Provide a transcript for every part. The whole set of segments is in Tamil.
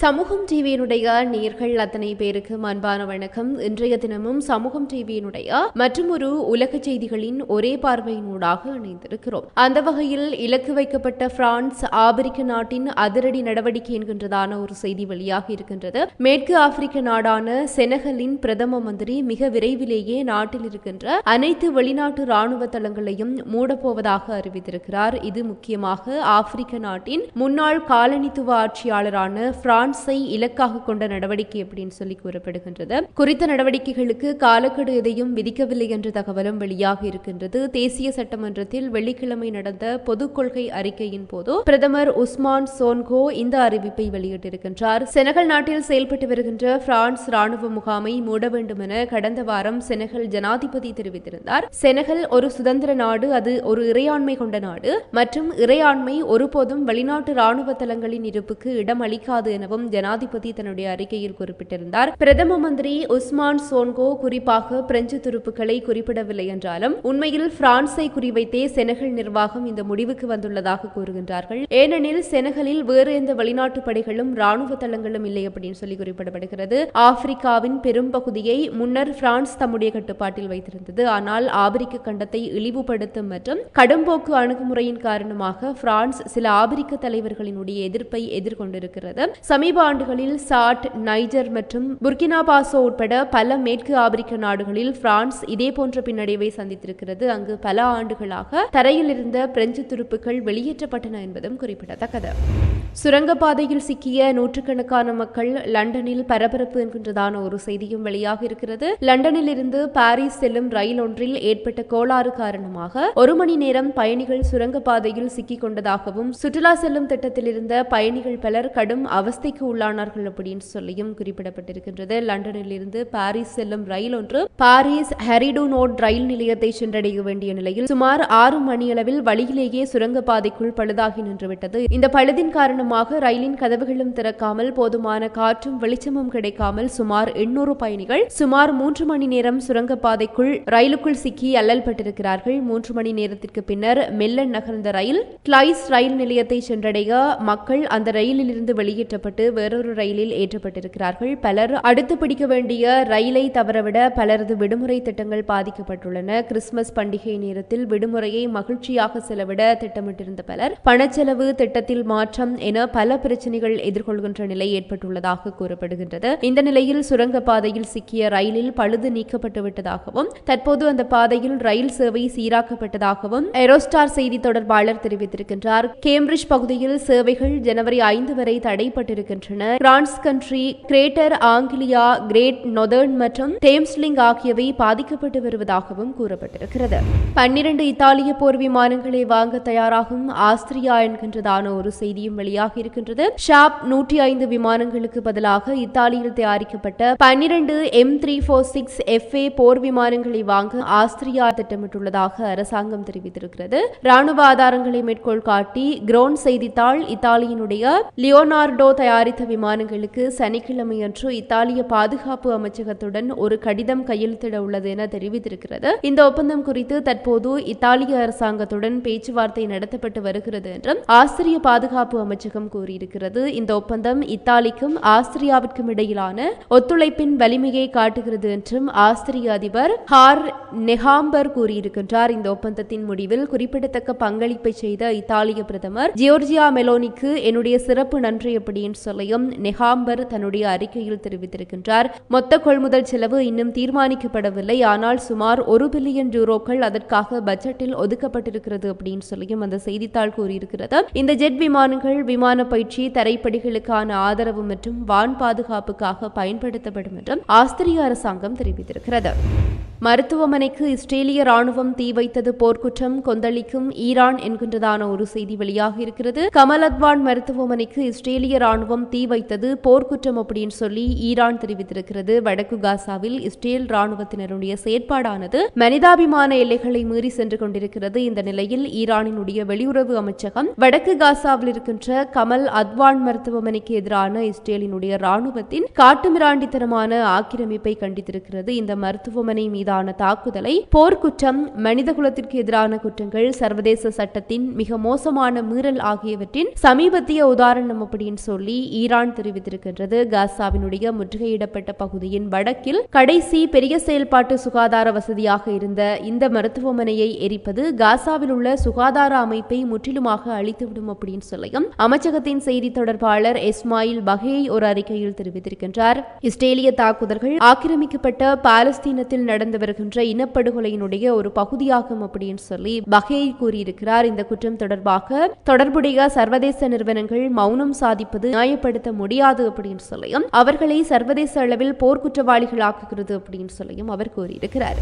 சமூகம் டிவியினுடைய நேர்கள் அத்தனை பேருக்கு அன்பான வணக்கம். இன்றைய தினமும் சமூகம் டிவியினுடைய மற்றும் ஒரு உலக செய்திகளின் ஒரே பார்வையினூடாக இணைந்திருக்கிறோம். அந்த வகையில் இலக்கு வைக்கப்பட்ட பிரான்ஸ் ஆபிரிக்க நாட்டின் அதிரடி நடவடிக்கை என்கின்றதான ஒரு செய்தி வெளியாக இருக்கின்றது. மேற்கு ஆப்பிரிக்க நாடான செனகலின் பிரதம மந்திரி மிக விரைவிலேயே நாட்டில் இருக்கின்ற அனைத்து வெளிநாட்டு ராணுவ தளங்களையும் மூடப்போவதாக அறிவித்திருக்கிறார். இது முக்கியமாக ஆப்பிரிக்க நாட்டின் முன்னாள் காலனித்துவ ஆட்சியாளரான பிரான்ஸ் பிரான்ஸை இலக்காக கொண்ட நடவடிக்கை அப்படின்னு சொல்லி கூறப்படுகின்றது. குறித்த நடவடிக்கைகளுக்கு காலக்கெடு எதையும் விதிக்கவில்லை என்ற தகவலும் வெளியாக இருக்கின்றது. தேசிய சட்டமன்றத்தில் வெள்ளிக்கிழமை நடந்த பொது கொள்கை அறிக்கையின் போது பிரதமர் உஸ்மான் சோன்கோ இந்த அறிவிப்பை வெளியிட்டிருக்கின்றார். செனகல் நாட்டில் செயல்பட்டு வருகின்ற பிரான்ஸ் ராணுவ முகாமை மூட வேண்டும் என கடந்த வாரம் செனகல் ஜனாதிபதி தெரிவித்திருந்தார். செனகல் ஒரு சுதந்திர நாடு அது ஒரு இறையாண்மை கொண்ட நாடு மற்றும் இறையாண்மை ஒருபோதும் வெளிநாட்டு ராணுவ தளங்களின் இருப்புக்கு இடம் அளிக்காது என எனவும் ஜனாதிபதி தன்னுடைய அறிக்கையில் குறிப்பிட்டிருந்தார். பிரதம மந்திரி உஸ்மான் சோன்கோ குறிப்பாக பிரெஞ்சு துருப்புகளை குறிப்பிடவில்லை என்றாலும் உண்மையில் பிரான்ஸை குறிவைத்தே செனகல் நிர்வாகம் இந்த முடிவுக்கு வந்துள்ளதாக கூறுகின்றார்கள். ஏனெனில் செனகலில் வேறு எந்த வெளிநாட்டு படைகளும் ராணுவ தளங்களும் இல்லை அப்படின்னு சொல்லி குறிப்பிடப்படுகிறது. ஆப்பிரிக்காவின் பெரும் பகுதியை முன்னர் பிரான்ஸ் தம்முடைய கட்டுப்பாட்டில் வைத்திருந்தது. ஆனால் ஆப்பிரிக்க கண்டத்தை இழிவுபடுத்தும் மற்றும் கடும்போக்கு அணுகுமுறையின் காரணமாக பிரான்ஸ் சில ஆப்பிரிக்க தலைவர்களினுடைய எதிர்ப்பை எதிர்கொண்டிருக்கிறது. சமீப ஆண்டுகளில் சாட் நைஜர் மற்றும் புர்கினா பாசோ உட்பட பல மேற்கு ஆப்பிரிக்க நாடுகளில் பிரான்ஸ் இதே போன்ற பின்னடைவை சந்தித்திருக்கிறது. அங்கு பல ஆண்டுகளாக தரையில் இருந்த பிரெஞ்சு துருப்புகள் வெளியேற்றப்பட்டன என்பதும் குறிப்பிடத்தக்கது. சுரங்கப்பாதையில் சிக்கிய நூற்றுக்கணக்கான மக்கள் லண்டனில் பரபரப்பு என்கின்றதான ஒரு செய்தியும் வெளியாக இருக்கிறது. லண்டனில் இருந்து பாரிஸ் செல்லும் ரயில் ஒன்றில் ஏற்பட்ட கோளாறு காரணமாக ஒரு மணி நேரம் பயணிகள் சுரங்கப்பாதையில் சிக்கிக் கொண்டதாகவும் சுற்றுலா செல்லும் திட்டத்தில் இருந்த பயணிகள் பலர் கடும் அவஸ்தைக்கு உள்ளானார்கள் அப்படின்னு சொல்லியும் குறிப்பிடப்பட்டிருக்கின்றது. லண்டனில் இருந்து பாரிஸ் செல்லும் ரயில் ஒன்று பாரிஸ் ஹெரிடோ நோட் ரயில் நிலையத்தை சென்றடைய வேண்டிய நிலையில் சுமார் ஆறு மணியளவில் வழியிலேயே சுரங்கப்பாதைக்குள் பழுதாகி நின்றுவிட்டது. இந்த பழுதின் காரணம் காரணமாக ரயிலின் கதவுகளும் திறக்காமல் போதுமான காற்றும் வெளிச்சமும் கிடைக்காமல் சுமார் எண்ணூறு பயணிகள் சுமார் மூன்று மணி நேரம் சுரங்கப்பாதைக்குள் ரயிலுக்குள் சிக்கி அல்லல் பட்டிருக்கிறார்கள் மூன்று மணி நேரத்திற்கு பின்னர் மெல்ல நகர்ந்த ரயில் கிளைஸ் ரயில் நிலையத்தை சென்றடைய மக்கள் அந்த ரயிலில் இருந்து வெளியேற்றப்பட்டு வேறொரு ரயிலில் ஏற்றப்பட்டிருக்கிறார்கள். பலர் அடுத்து பிடிக்க வேண்டிய ரயிலை தவறவிட பலரது விடுமுறை திட்டங்கள் பாதிக்கப்பட்டுள்ளன. கிறிஸ்துமஸ் பண்டிகை நேரத்தில் விடுமுறையை மகிழ்ச்சியாக செலவிட திட்டமிட்டிருந்த பலர் பணச்செலவு திட்டத்தில் மாற்றம் என என பல பிரச்சனைகள் எதிர்கொள்கின்ற நிலை ஏற்பட்டுள்ளதாக கூறப்படுகின்றது. இந்த நிலையில் சுரங்கப்பாதையில் சிக்கிய ரயிலில் பழுது நீக்கப்பட்டு விட்டதாகவும் தற்போது அந்த பாதையில் ரயில் சேவை சீராக்கப்பட்டதாகவும் ஏரோஸ்டார் செய்தி தொடர்பாளர் தெரிவித்திருக்கின்றார். கேம்பிரிட்ஜ் பகுதியில் சேவைகள் ஜனவரி ஐந்து வரை தடைப்பட்டிருக்கின்றன. Cross Country Greater Anglia Great Northern மற்றும் தேம்ஸ்லிங் ஆகியவை பாதிக்கப்பட்டு வருவதாகவும் கூறப்பட்டிருக்கிறது. பன்னிரண்டு இத்தாலிய போர் விமானங்களை வாங்க தயாராகும் ஆஸ்திரியா என்கின்றதான ஒரு செய்தியும் வெளியே வெளியாக இருக்கின்றது. ஷாப் நூற்றி ஐந்து விமானங்களுக்கு பதிலாக இத்தாலியில் தயாரிக்கப்பட்ட பன்னிரண்டு M three four six F A போர் விமானங்களை வாங்க ஆஸ்திரியா திட்டமிட்டுள்ளதாக அரசாங்கம் தெரிவித்திருக்கிறது. ராணுவ ஆதாரங்களை மேற்கோள் காட்டி கிரோன் செய்தித்தாள் இத்தாலியினுடைய லியோனார்டோ தயாரித்த விமானங்களுக்கு சனிக்கிழமையன்று இத்தாலிய பாதுகாப்பு அமைச்சகத்துடன் ஒரு கடிதம் கையெழுத்திட உள்ளது என தெரிவித்திருக்கிறது. இந்த ஒப்பந்தம் குறித்து தற்போது இத்தாலிய அரசாங்கத்துடன் பேச்சுவார்த்தை நடத்தப்பட்டு வருகிறது என்றும் ஆஸ்திரிய பாதுகாப்பு அமைச்சர் அமைச்சகம் கூறியிருக்கிறது. இந்த ஒப்பந்தம் இத்தாலிக்கும் ஆஸ்திரியாவிற்கும் இடையிலான ஒத்துழைப்பின் வலிமையை காட்டுகிறது என்றும் ஆஸ்திரிய அதிபர் ஹார் நெஹாம்பர் கூறியிருக்கின்றார். இந்த ஒப்பந்தத்தின் முடிவில் குறிப்பிடத்தக்க பங்களிப்பை செய்த இத்தாலிய பிரதமர் ஜியோர்ஜியா மெலோனிக்கு என்னுடைய சிறப்பு நன்றி அப்படின்னு சொல்லியும் நெஹாம்பர் தன்னுடைய அறிக்கையில் தெரிவித்திருக்கின்றார். மொத்த கொள்முதல் செலவு இன்னும் தீர்மானிக்கப்படவில்லை. ஆனால் சுமார் ஒரு பில்லியன் யூரோக்கள் அதற்காக பட்ஜெட்டில் ஒதுக்கப்பட்டிருக்கிறது அப்படின்னு சொல்லியும் அந்த செய்தித்தாள் கூறியிருக்கிறது. இந்த ஜெட் விமானங்கள் விமான பயிற்சி தரைப்படிகளுக்கான ஆதரவு மற்றும் வான் பாதுகாப்புக்காக பயன்படுத்தப்படும் என்றும் ஆஸ்திரிய அரசாங்கம் தெரிவித்திருக்கிறது. மருத்துவமனைக்கு இஸ்ரேலிய ராணுவம் தீ வைத்தது போர்க்குற்றம் கொந்தளிக்கும் ஈரான் என்கின்றதான ஒரு செய்தி வெளியாக இருக்கிறது. கமல் அத்வான் மருத்துவமனைக்கு இஸ்ரேலிய ராணுவம் தீ வைத்தது போர்க்குற்றம் அப்படின்னு சொல்லி ஈரான் தெரிவித்திருக்கிறது. வடக்கு காசாவில் இஸ்ரேல் ராணுவத்தினருடைய செயற்பாடானது மனிதாபிமான எல்லைகளை மீறி சென்று கொண்டிருக்கிறது. இந்த நிலையில் ஈரானினுடைய வெளியுறவு அமைச்சகம் வடக்கு காசாவில் இருக்கின்ற கமல் அத்வான் மருத்துவமனைக்கு எதிரான இஸ்ரேலினுடைய ராணுவத்தின் காட்டுமிராண்டித்தனமான ஆக்கிரமிப்பை கண்டித்திருக்கிறது. இந்த மருத்துவமனை மீது மீதான தாக்குதலை போர்க்குற்றம் மனிதகுலத்திற்கு எதிரான குற்றங்கள் சர்வதேச சட்டத்தின் மிக மோசமான மீறல் ஆகியவற்றின் சமீபத்திய உதாரணம் அப்படின்னு சொல்லி ஈரான் தெரிவித்திருக்கின்றது. காசாவினுடைய முற்றுகையிடப்பட்ட பகுதியின் வடக்கில் கடைசி பெரிய செயல்பாட்டு சுகாதார வசதியாக இருந்த இந்த மருத்துவமனையை எரிப்பது காசாவில் உள்ள சுகாதார அமைப்பை முற்றிலுமாக அழித்துவிடும் அப்படின்னு சொல்லியும் அமைச்சகத்தின் செய்தி தொடர்பாளர் இஸ்மாயில் பகேய் ஒரு அறிக்கையில் தெரிவித்திருக்கின்றார். இஸ்ரேலிய தாக்குதல்கள் ஆக்கிரமிக்கப்பட்ட பாலஸ்தீனத்தில் நடந்த நடந்து வருகின்ற இனப்படுகொலையினுடைய ஒரு பகுதியாகும் அப்படின்னு சொல்லி பகையை கூறியிருக்கிறார். இந்த குற்றம் தொடர்பாக தொடர்புடைய சர்வதேச நிறுவனங்கள் மௌனம் சாதிப்பது நியாயப்படுத்த முடியாது அப்படின்னு சொல்லியும் அவர்களை சர்வதேச அளவில் போர்க்குற்றவாளிகளாக்குகிறது அப்படின்னு சொல்லியும் அவர் கூறியிருக்கிறார்.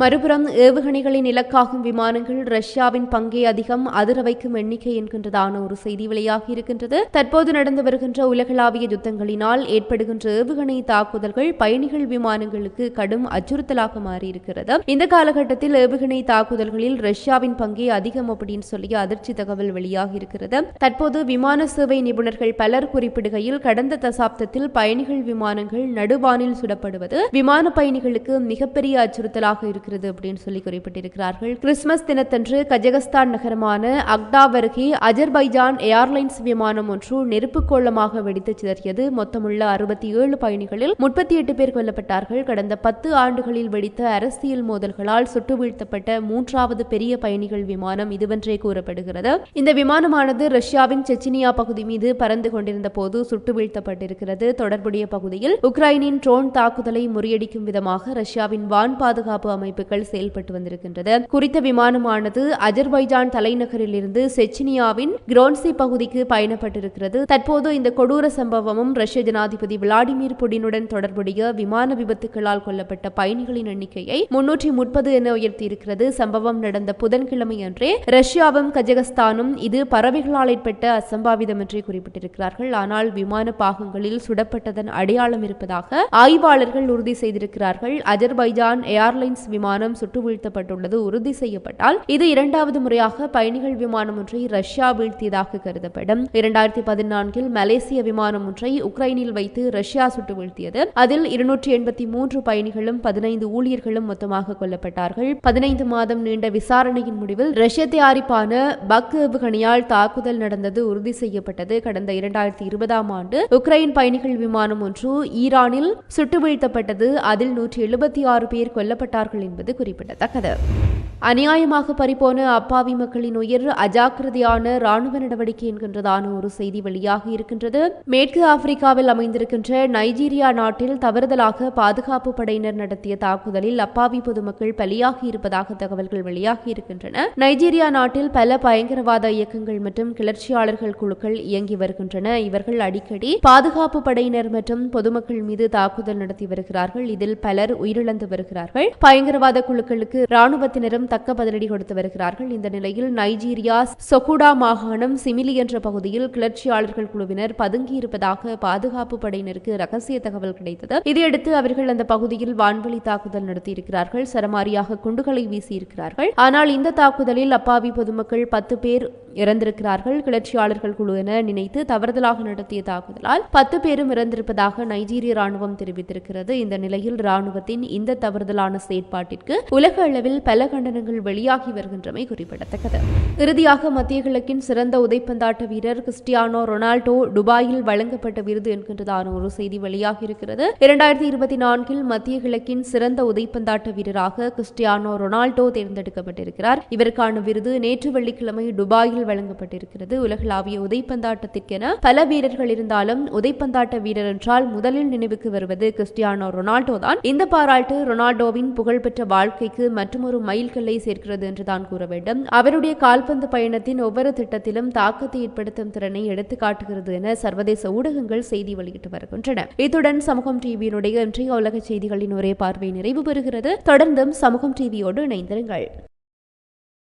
மறுபுறம் ஏவுகணைகளின் இலக்காகும் விமானங்கள் ரஷ்யாவின் பங்கே அதிகம் அதிர வைக்கும் எண்ணிக்கை என்கின்றதான ஒரு செய்தி வெளியாகி இருக்கின்றது. தற்போது நடந்து வருகின்ற உலகளாவிய யுத்தங்களினால் ஏற்படுகின்ற ஏவுகணை தாக்குதல்கள் பயணிகள் விமானங்களுக்கு கடும் அச்சுறுத்தலாக மாறியிருக்கிறது இந்த காலகட்டத்தில் ஏவுகணை தாக்குதல்களில் ரஷ்யாவின் பங்கே அதிகம் அப்படின்னு சொல்லி அதிர்ச்சி தகவல் வெளியாகி இருக்கிறது. தற்போது விமான சேவை நிபுணர்கள் பலர் குறிப்பிடுகையில் கடந்த தசாப்தத்தில் பயணிகள் விமானங்கள் நடுவானில் சுடப்படுவது விமான பயணிகளுக்கு மிகப்பெரிய அச்சுறுத்தலாக இருக்கிறது அப்படின்னு சொல்லி குறிப்பிட்டிருக்கிறார்கள். கிறிஸ்துமஸ் தினத்தன்று கஜகஸ்தான் நகரமான அக்டா அருகே அஜர்பைஜான் ஏர்லைன்ஸ் விமானம் ஒன்று நெருப்பு கோளமாக வெடித்து சிதறியது. மொத்தமுள்ள அறுபத்தி ஏழு பயணிகளில் முப்பத்தி எட்டு பேர் கொல்லப்பட்டார்கள். கடந்த பத்து ஆண்டுகளில் வெடித்த அரசியல் மோதல்களால் சுட்டு வீழ்த்தப்பட்ட மூன்றாவது பெரிய பயணிகள் விமானம் இதுவென்றே கூறப்படுகிறது. இந்த விமானமானது ரஷ்யாவின் செச்சினியா பகுதி மீது பறந்து கொண்டிருந்த போது சுட்டு வீழ்த்தப்பட்டிருக்கிறது தொடர்புடைய பகுதியில் உக்ரைனின் ட்ரோன் தாக்குதலை முறியடிக்கும் விதமாக ரஷ்யாவின் வான் பாதுகாப்பு அமைப்புகள் செயல்பட்டு வந்திருக்கின்றது. குறித்த விமானமானது அஜர்பைஜான் தலைநகரில் இருந்து செச்சினியாவின் கிரோன்சி பகுதிக்கு பயணப்பட்டிருக்கிறது. தற்போது இந்த கொடூர சம்பவமும் ரஷ்ய ஜனாதிபதி விளாடிமிர் புடினுடன் தொடர்புடைய விமான விபத்துகளால் கொல்லப்பட்ட பயணிகளின் எண்ணிக்கையை முன்னூற்றி முப்பது என உயர்த்தியிருக்கிறது. சம்பவம் நடந்த புதன்கிழமை அன்றே ரஷ்யாவும் கஜகஸ்தானும் இது பறவைகளால் ஏற்பட்ட அசம்பாவிதம் என்று குறிப்பிட்டிருக்கிறார்கள். ஆனால் விமான பாகங்களில் சுடப்பட்டதன் அடையாளம் இருப்பதாக ஆய்வாளர்கள் உறுதி செய்திருக்கிறார்கள். அஜர்பைஜான் ஏர்லைன்ஸ் விமானம் சுட்டு வீழ்த்தப்பட்டுள்ளது உறுதி செய்யப்பட்டால் இது இரண்டாவது முறையாக பயணிகள் விமானம் ஒன்றை ரஷ்யா வீழ்த்தியதாக கருதப்படும். இரண்டாயிரத்தி பதினான்கில் மலேசிய விமானம் ஒன்றை உக்ரைனில் வைத்து ரஷ்யா சுட்டு வீழ்த்தியது. அதில் இருநூற்றி எண்பத்தி மூன்று பயணிகளும் பதினைந்து ஊழியர் ஊழியர்களும் மொத்தமாக கொல்லப்பட்டார்கள். பதினைந்து மாதம் நீண்ட விசாரணையின் முடிவில் ரஷ்ய தயாரிப்பான பக் ஏவுகணையால் தாக்குதல் நடந்தது உறுதி செய்யப்பட்டது. கடந்த இரண்டாயிரத்தி இருபதாம் ஆண்டு உக்ரைன் பயணிகள் விமானம் ஒன்று ஈரானில் சுட்டு வீழ்த்தப்பட்டது அதில் நூற்றி எழுபத்தி ஆறு பேர் கொல்லப்பட்டார்கள் என்பது குறிப்பிடத்தக்கது. அநியாயமாக பறிப்போன அப்பாவி மக்களின் உயிர் அஜாக்கிரதையான ராணுவ நடவடிக்கை என்கின்றதான ஒரு செய்தி வெளியாகி இருக்கின்றது. மேற்கு ஆப்பிரிக்காவில் அமைந்திருக்கின்ற நைஜீரியா நாட்டில் தவறுதலாக பாதுகாப்பு படையினர் நடத்திய தாக்குதலில் அப்பாவி பொதுமக்கள் பலியாகி இருப்பதாக தகவல்கள் வெளியாகி இருக்கின்றன. நைஜீரியா நாட்டில் பல பயங்கரவாத இயக்கங்கள் மற்றும் கிளர்ச்சியாளர்கள் குழுக்கள் இயங்கி வருகின்றன. இவர்கள் அடிக்கடி பாதுகாப்பு படையினர் மற்றும் பொதுமக்கள் மீது தாக்குதல் நடத்தி வருகிறார்கள். இதில் பலர் உயிரிழந்து வருகிறார்கள். பயங்கரவாத குழுக்களுக்கு ராணுவத்தினரும் தக்க பதிலடி கொடுத்து வருகிறார்கள். இந்த நிலையில் நைஜீரியா சொகுடா மாகாணம் சிமிலி என்ற பகுதியில் கிளர்ச்சியாளர்கள் குழுவினர் பதுங்கியிருப்பதாக பாதுகாப்பு படையினருக்கு ரகசிய தகவல் கிடைத்தது. இதையடுத்து அவர்கள் அந்த பகுதியில் வான்வழி தாக்குதல் நடத்தியிருக்கிறார்கள். சரமாரியாக குண்டுகளை வீசியிருக்கிறார்கள். ஆனால் இந்த தாக்குதலில் அப்பாவி பொதுமக்கள் பத்து பேர் இறந்திருக்கிறார்கள். கிளர்ச்சியாளர்கள் குழு என நினைத்து தவறுதலாக நடத்திய தாக்குதலால் பத்து பேரும் இறந்திருப்பதாக நைஜீரிய ராணுவம் தெரிவித்திருக்கிறது. இந்த நிலையில் ராணுவத்தின் இந்த தவறுதலான செயற்பாட்டிற்கு உலக அளவில் பல கண்டனங்கள் வெளியாகி வருகின்றமை குறிப்பிடத்தக்கது. இறுதியாக மத்திய கிழக்கின் சிறந்த உதைப்பந்தாட்ட வீரர் கிறிஸ்டியானோ ரொனால்டோ துபாயில் வழங்கப்பட்ட விருது என்கின்றதான ஒரு செய்தி வெளியாகி இருக்கிறது இரண்டாயிரத்தி இருபத்தி நான்கில் மத்திய கிழக்கின் சிறந்த உதைப்பந்தாட்ட வீரராக கிறிஸ்டியானோ ரொனால்டோ தேர்ந்தெடுக்கப்பட்டிருக்கிறார். இவருக்கான விருது நேற்று வெள்ளிக்கிழமை துபாயில் வழங்கப்பட்டிருக்கிறது. உலகளாவிய உதைப்பந்தாட்டத்திற்கென பல வீரர்கள் இருந்தாலும் உதைப்பந்தாட்ட வீரர் என்றால் முதலில் நினைவுக்கு வருவது கிறிஸ்டியானோ ரொனால்டோ தான். இந்த பாராட்டு ரொனால்டோவின் புகழ்பெற்ற வாழ்க்கைக்கு மற்றொரு மைல்கல்லை சேர்க்கிறது என்றுதான் கூற வேண்டும். அவருடைய கால்பந்து பயணத்தின் ஒவ்வொரு திட்டத்திலும் தாக்கத்தை ஏற்படுத்தும் திறனை எடுத்து காட்டுகிறது என சர்வதேச ஊடகங்கள் செய்தி வெளியிட்டு வருகின்றன. இத்துடன் சமூகம் டிவியினுடைய இன்றைய உலக செய்திகளின் ஒரே பார்வை நிறைவு பெறுகிறது. தொடர்ந்தும் சமூகம் டிவியோடு இணைந்திருங்கள்.